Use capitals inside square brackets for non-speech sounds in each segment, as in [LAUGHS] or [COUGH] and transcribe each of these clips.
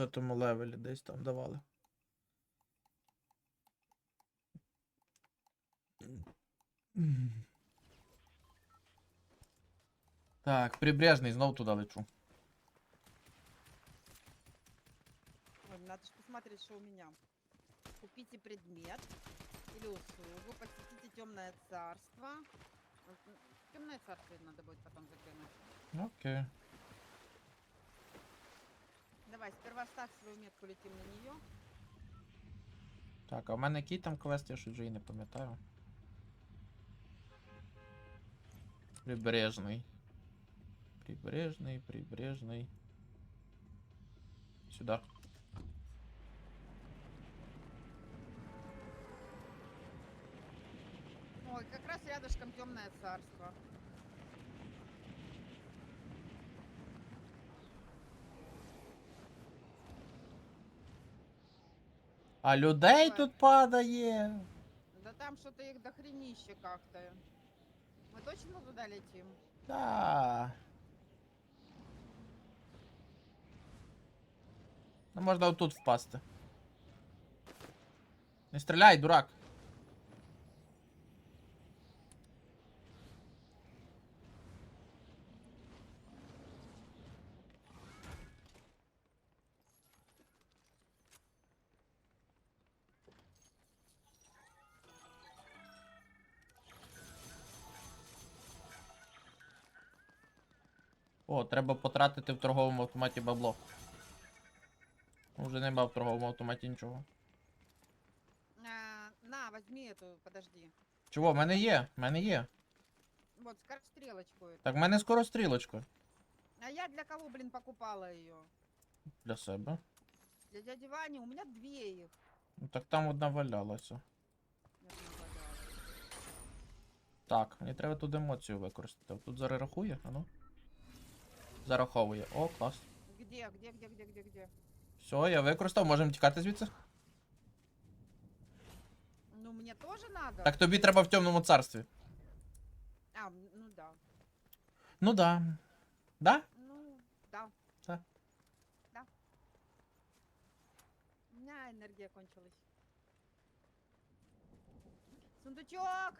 На тому левелі десь там давали. Так, прибрежний, знов туди лечу. Ой, надо же посмотреть, что у меня. Купите предмет или услугу, посетите темное царство. Темное царство надо будет потом закинуть. Окей. Давай, сперва ставь свою метку, летим на нее. Так, а в мене який там квест, я ж вже і не пам'ятаю. Прибережний. Прибережний, прибережний. Сюда. Ой, как раз рядышком темное царство. А людей тут падає. Да там что-то их дохренище как-то. Мы точно туда летим? Да. Ну, можна отут впасти. Не стріляй, дурак. О, треба потратити в торговому автоматі бабло. Уже нема в торговому автоматі нічого. А, на, возьми эту, подожди. Чого, в мене є, в мене є. Вот, скорострелочку эту. Так в мене скоро стрілочка. А я для кого, блин, покупала ее? Для себе. Для дяди Вани, у меня две их. Ну так там одна валялася. Я. Так, мені треба тут емоцію використати. Тут зараз рахує, а ну. Зараховує. О, клас. Где, где, где, где, где, где? Все, я використав, можемо тікати звідси. Ну, мне тоже надо. Так тобі треба в темному царстві. А, ну да. Ну да. Да? Ну, да. Да. Да. У меня энергия кончилась. Сундучок!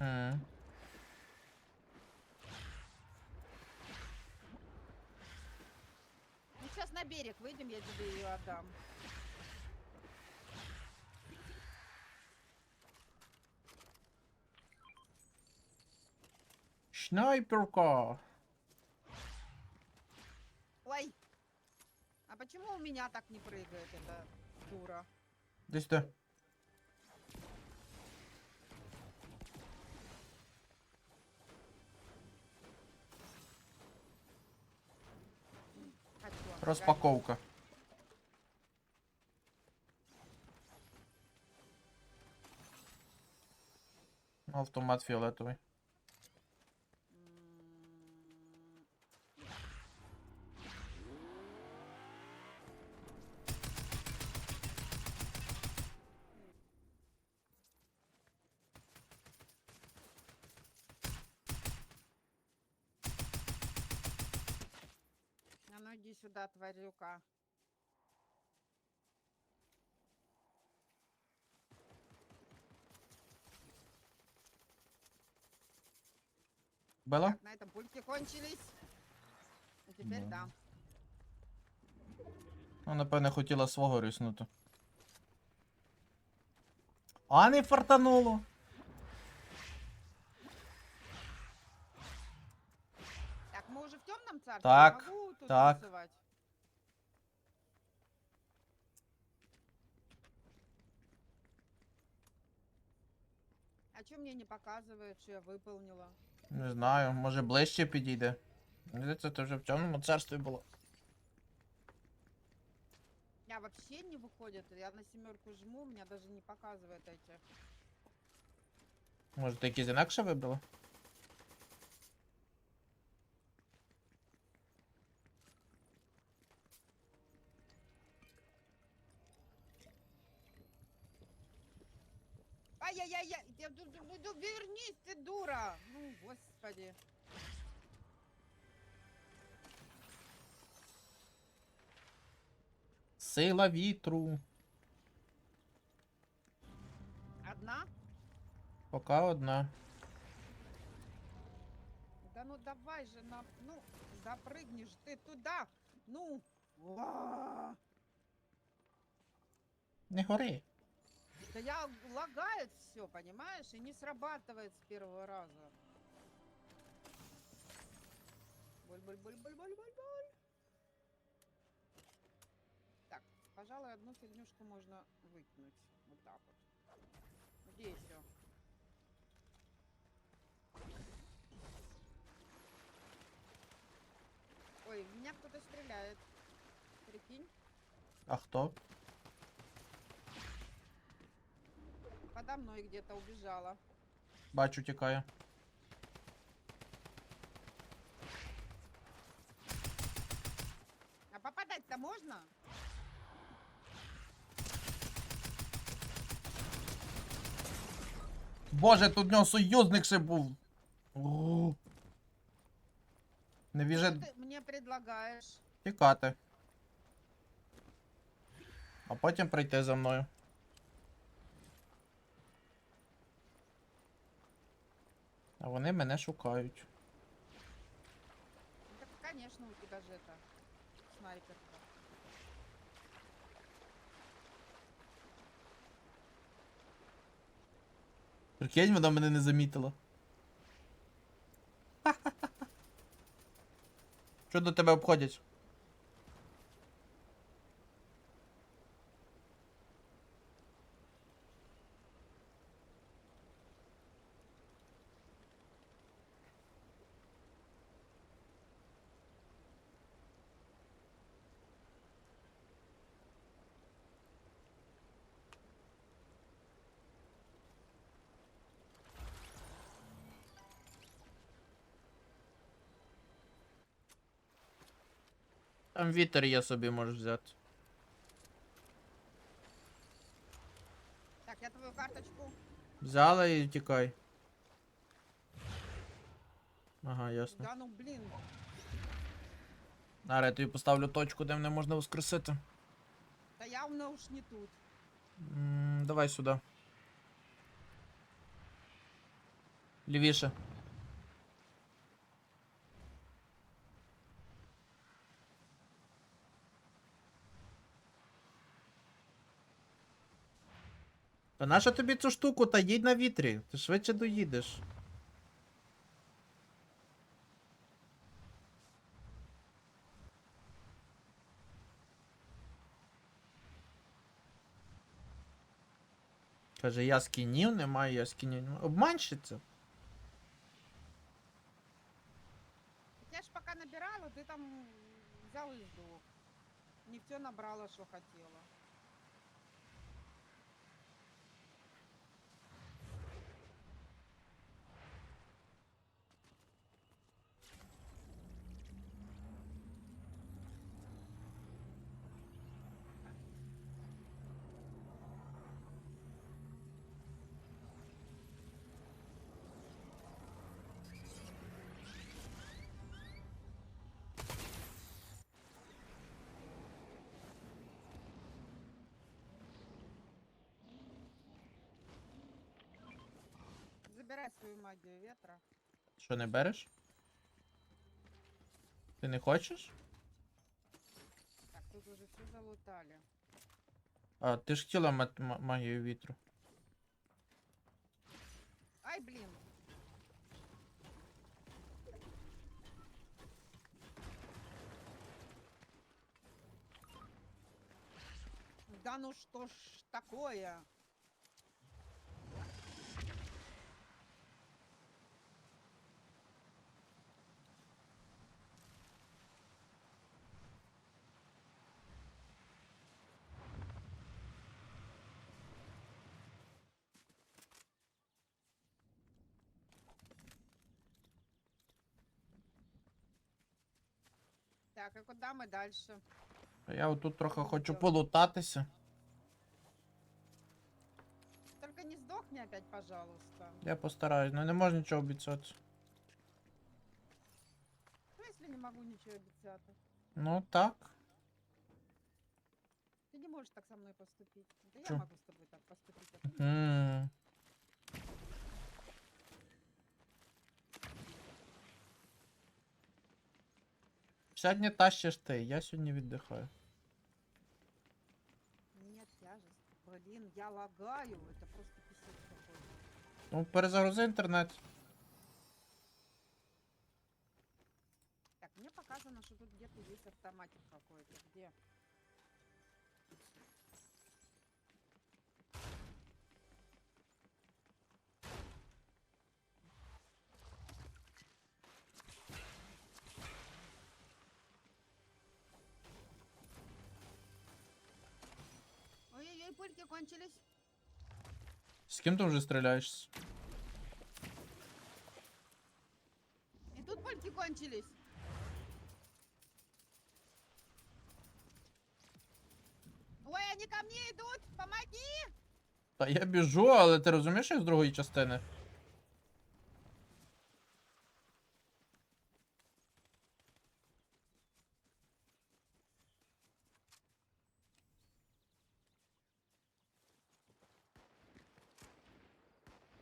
Ну, сейчас на берег выйдем, я тебе ее отдам. Снайперка. Ой! А почему у меня так не прыгает эта дура? Десь де. Розпаковка. Автомат фіолетовий. М, А ну иди Бела? Так, на этом пульте кончились. А теперь Да. да. Ну, напевне, хотіла свого ріснути. А не фартануло. Так, мы уже в темном царстве? Так, Я могу тут так. танцевать? А что мне не показывает, что я выполнила? Не знаю, може ближче підійде. Мені здається, це вже в темному царстві було. Я вообще не выходит. Я на семерку жму, у меня даже не показывает эти. Може, ти якісь інакше вибрала? Ай-яй-яй-яй! Я ду- ду- ду- ду- Вернись, ты дура! Ну, господи. Сила вітру. Одна? Пока одна. Да ну давай же на... Ну, запрыгнешь ты туда! Ну! Ва! Не гори. Да я лагает все, понимаешь? И не срабатывает с первого раза. Боль-боль-боль-боль-боль-боль-боль. Так, пожалуй, одну фигнюшку можно выкинуть. Вот так вот. Где все? Ой, в меня кто-то стреляет. Прикинь, А хто? Подо мной где-то убежала. Бачу, тікає. А попадать-то можно? Боже, тут в нього союзник ще був. О. Не Что ты мне предлагаешь? тікати. А потім прийти за мною. А вони мене шукають. Так, конечно, у тебя же это снайперка. Прикинь, вона мене не замітила. Що до тебе обходять? Там вітер є собі можеш взяти. Так, я твою карточку. Взяла і тікай. Ага, ясно. Да ну блин. Зараз я тобі поставлю точку, де мене можна воскресити. Да явно уж не тут. М, давай сюди. Лівіше. Та наша тобі цю штуку, та їдь на вітрі, ти швидше доїдеш. Каже, я скінів, немає, я скінів. Обманщиця. Я ж пока набирала, ты там взял и сдох. Не набрала, что хотела. Забирай свою магию ветра. Що, не береш? Ти не хочеш? Так, тут уже все залутали. А, ти ж хотіла ма- ма- магію вітру. Ай, блин. Да ну что ж такое? Так, а куда мы дальше? А я отут трохи хочу полутатися. Только не сдохни мне опять, пожалуйста. Я постараюсь, ну не можна нічого обіцяти. Ну, если не могу ничего обещать. Ну так. Ты не можешь так со мной поступить. Да Чё? я могу с тобой так поступить. а ты нет. М. Сьогодні тащиш ти, я сьогодні віддихаю. Нет, тяжесть. Блин, я лагаю. Это просто писец какой. Ну, перезагрузи інтернет. Так, мне показано, что тут где-то есть автоматик какой-то. Где? Пульки кончились. С кем ты уже стреляешься? И тут пульки кончились. Ой, они ко мне идут! Помоги! Та я біжу, але ти розумієш, що я з другої частини?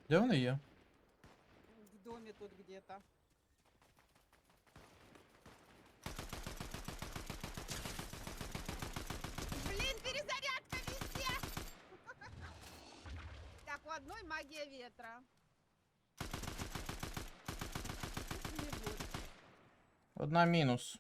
Де вони є? В доме тут где-то. Блин, перезарядка везде! [LAUGHS] Так, у одной магия ветра. Одна мінус.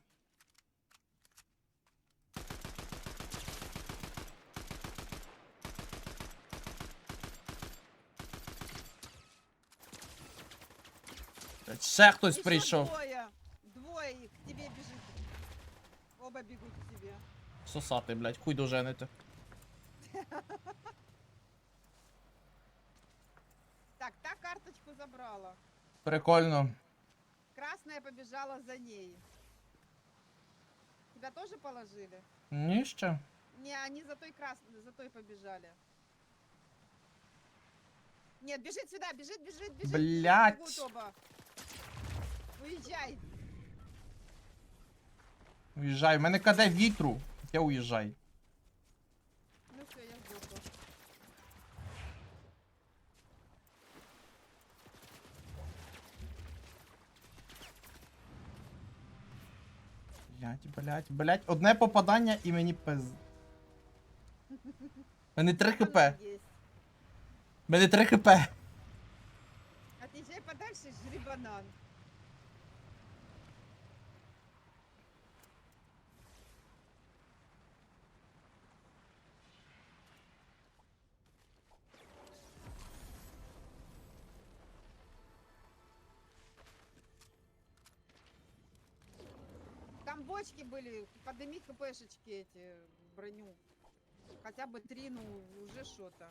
Ще хтось Ещё прийшов. Двое их к тебе бежит. Оба бегут к тебе. Сосати, блядь, хуй доженити. [LAUGHS] Так, та карточку забрала. Прикольно. Красная побежала за ней. Тебя тоже положили? Ні ще. Не, они за той красной, за той побежали. Нет, бежит сюда, бежит, бежит, бежит. Блядь. Бегут оба. Уезжай. Уїжджай. У мене каде вітру. Я уїжджай. Ну все, я сдохла. Блять, блять, блять. Одне попадання і мені пиз. У Мене 3 хп. Есть. Мене 3 хп. Отъезжай подальше, жри банан. Там бочки были, подними хпшечки эти, броню. Хотя бы три, ну, уже что-то.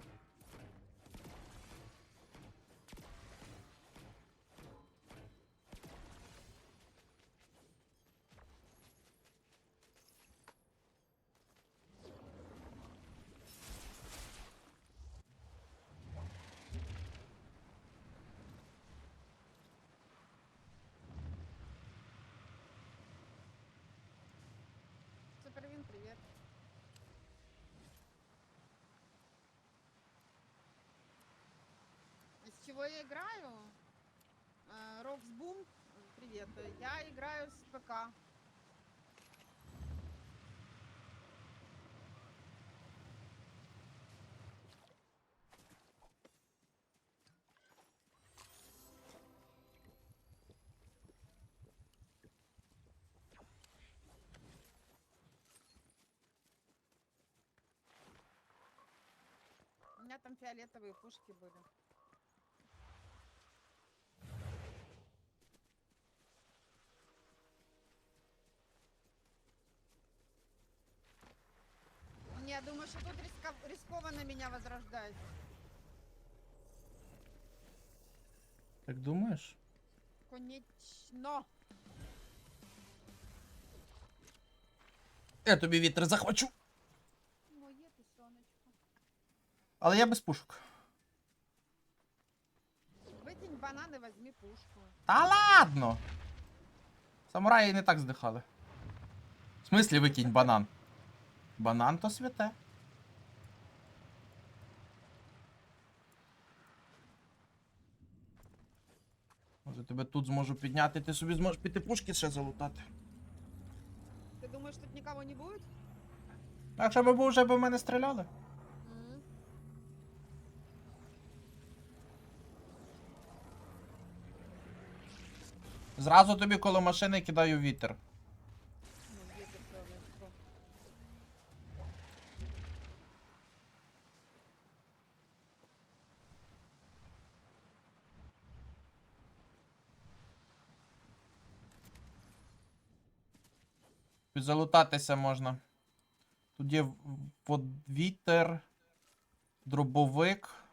Чего я играю? Э, Роксбум, привет. Я играю с ПК. У меня там фиолетовые пушки были. Не, я думаю, что тут риска- рискованно меня возрождать. Так думаєш? Конечно. Я тобі вітер захвачу. Моє ти сонечко. Але я без пушок. Выкинь банан и возьми пушку. Та ладно! Самураї не так здихали. В смислі викинь банан? Банан то святе. Може тебе тут зможу підняти, ти собі зможеш піти пушки ще залутати. Ты думаешь, тут никого не будет? А Якщо був вже б в мене стріляли. Зразу тобі коло машини кидаю вітер. Залутатися можна. Тут є вітер, дробовик.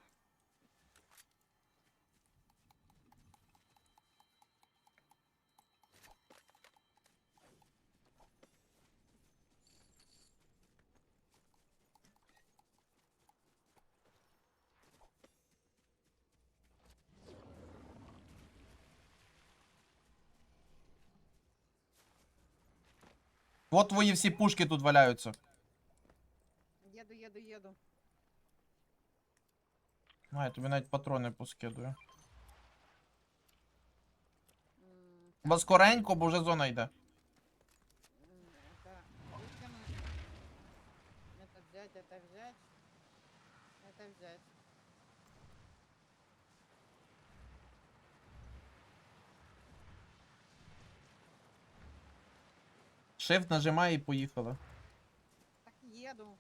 От твої всі пушки тут валяються. Еду, еду, еду. А, я тобі навіть патрони поскидую. М, Бо скоренько, бо вже зона йде. м, Это выкинуть. Это взять, это взять. Это взять. Shift нажимай і поїхали. Так еду.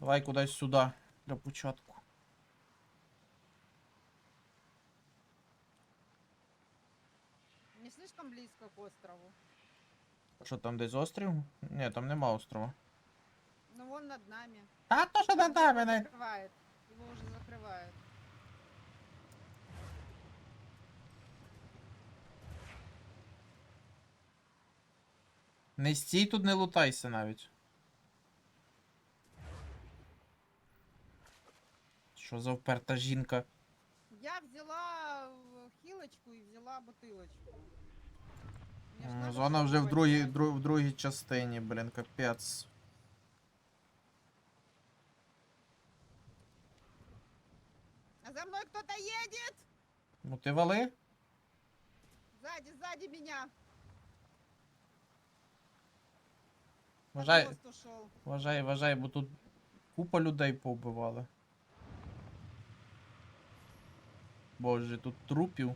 Давай кудись сюди для початку. Не слишком близко к острову. Що там десь острів? Ні, там нема острова. Ну вон над нами. А то що на тебе не. Закрывает. Его уже закрывают. Не стій тут, не лутайся навіть. Що за вперта жінка? Я взяла э, хилочку и взяла М, Зона вже в другій, дру, в другій частині, блін, капець. А за мной кто-то едет! Ну ти вали? Сзади, сзади меня! На Вважай, вважай, вважай, бо тут купа людей повбивали. Боже, тут трупів.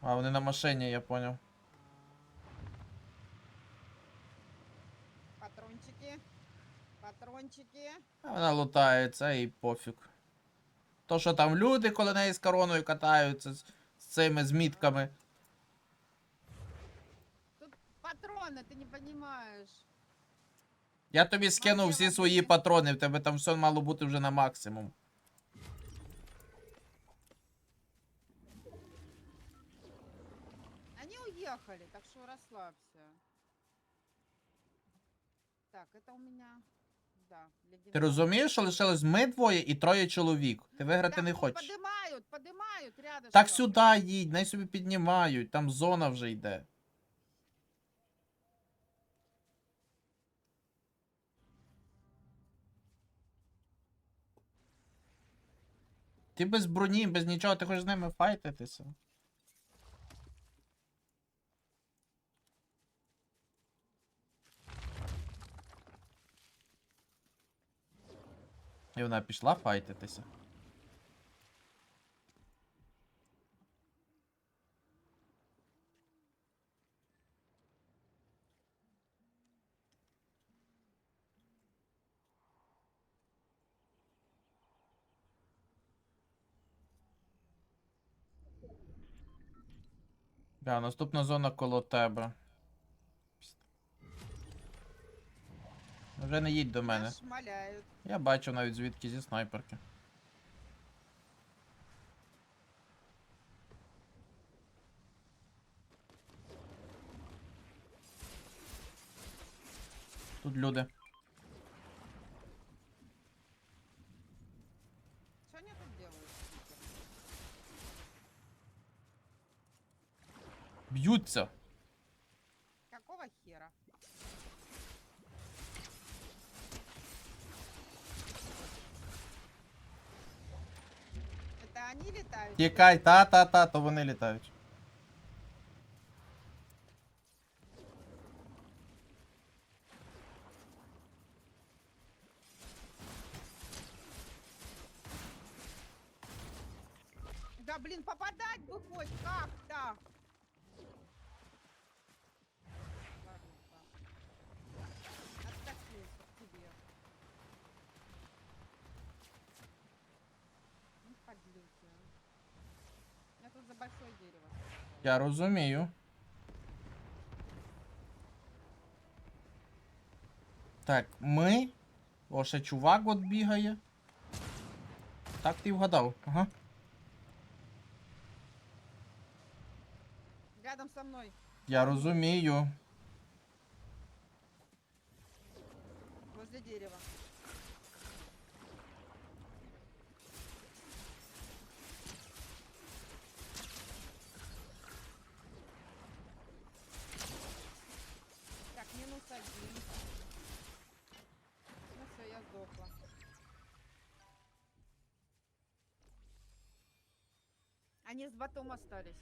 А, вони на машині, я поняв. Патрончики. Патрончики. А вона лутається і пофіг. То, що там люди коли неї з короною катаються з, з цими змітками Тут патроны, ты не понимаешь. Я тобі скинув всі свої патрони, в тебе там все мало бути вже на максимум. Они уехали, так что расслабься. Так, это у меня... Да, Ти розумієш, що лишилось ми двоє і троє чоловік. Ти виграти не хочеш. Поднимают, поднимают рядышком. Так сюди їдь, най собі піднімають, там зона вже йде. Ти без броні, без нічого, ти хочеш з ними файтитися. І вона пішла файтитися. Да, наступна зона коло тебе. Вже не їдь до мене. Я бачу навіть звідки зі снайперки. Тут люди. Б'ються. Какого хера? Это они летают? Тікай, та-та-та, то вони літають. за большое дерево. Я розумію. Так, ми. О, ще чувак от бігає. Так ти вгадав. Ага. Рядом со мной. Я розумію. Возле дерева. Они с батом остались.